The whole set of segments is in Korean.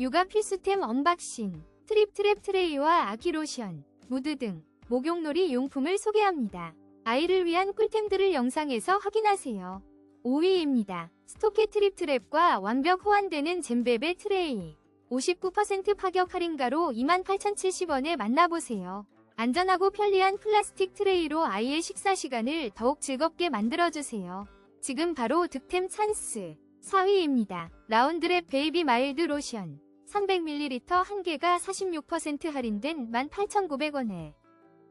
육아 필수템 언박싱, 트립 트랩 트레이와 아기 로션, 무드 등 목욕놀이 용품을 소개합니다. 아이를 위한 꿀템들을 영상에서 확인하세요. 5위입니다. 스토케 트립 트랩과 완벽 호환되는 잼베베 트레이. 59% 파격 할인가로 28,070원에 만나보세요. 안전하고 편리한 플라스틱 트레이로 아이의 식사 시간을 더욱 즐겁게 만들어주세요. 지금 바로 득템 찬스. 4위입니다. 라운드랩 베이비 마일드 로션. 300ml 한 개가 46% 할인된 18,900원에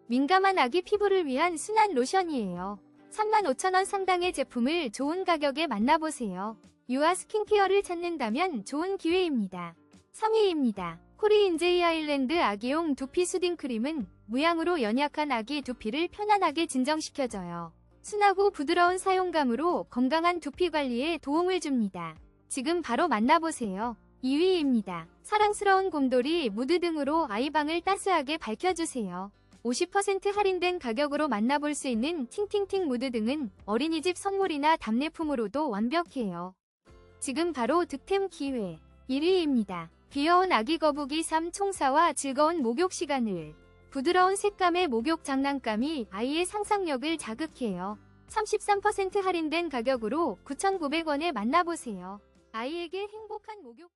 민감한 아기 피부를 위한 순한 로션이에요. 35,000원 상당의 제품을 좋은 가격에 만나보세요. 유아 스킨케어를 찾는다면 좋은 기회입니다. 3위입니다. 코리인제이 아일랜드 아기용 두피 수딩 크림은 무향으로 연약한 아기 두피를 편안하게 진정시켜줘요. 순하고 부드러운 사용감으로 건강한 두피 관리에 도움을 줍니다. 지금 바로 만나보세요. 2위입니다. 사랑스러운 곰돌이 무드 등으로 아이방을 따스하게 밝혀주세요. 50% 할인된 가격으로 만나볼 수 있는 팅팅팅 무드 등은 어린이집 선물이나 답례품으로도 완벽해요. 지금 바로 득템 기회 1위입니다. 귀여운 아기 거북이 3 총사와 즐거운 목욕 시간을 부드러운 색감의 목욕 장난감이 아이의 상상력을 자극해요. 33% 할인된 가격으로 9,900원에 만나보세요. 아이에게 행복한 목욕